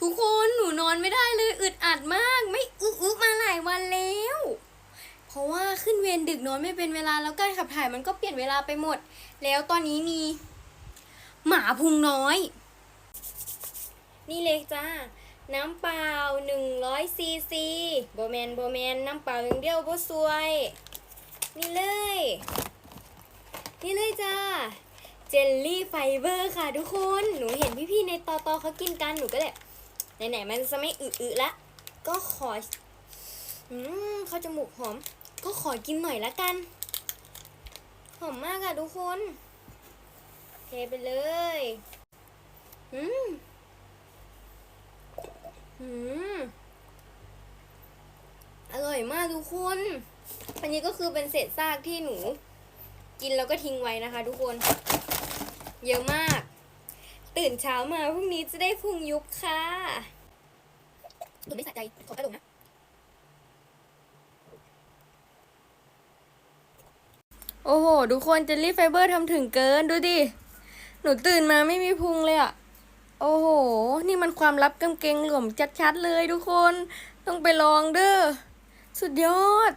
ทุกคนหนูนอนไม่ได้เลยอึดอัดมาก ไม่อึอึมาหลายวันแล้ว เพราะว่าขึ้นเวรดึกนอนไม่เป็นเวลาแล้วการขับถ่ายมันก็เปลี่ยนเวลาไปหมด แล้วตอนนี้มี หมาพุงน้อย นี่เลยจ้าน้ำเปล่า100ซีซีโบแมนโบแมนน้ำเปล่าอย่างเดียวบ่สวย นี่เลย นี่เลยจ้าเจลลี่ไฟเบอร์ค่ะทุกคน หนูเห็นพี่ๆในตอตอเขากินกัน หนูก็เลย ไหนๆมันจะไม่อึๆละ ก็ขอ อืมเข้าจมูกหอม ก็ขอกินหน่อยละกัน หอมมากอะทุกคนเทไปเลย อืม อืม อร่อยมากทุกคนอันนี้ก็คือเป็นเศษซากที่หนู กินแล้วก็ทิ้งไว้นะคะทุกคน เยอะมาก ตื่นเช้ามาพรุ่งนี้จะได้พุงยุบค่ะดูไม่สะใจขอไปลงนะ โอ้โห ทุกคนเจลลี่ไฟเบอร์ทำถึงเกินดูดิ หนูตื่นมาไม่มีพุงเลยอะโอ้โห นี่มันความลับกำเกงหลวมชัดๆเลยทุกคน ต้องไปลองเด้อ สุดยอด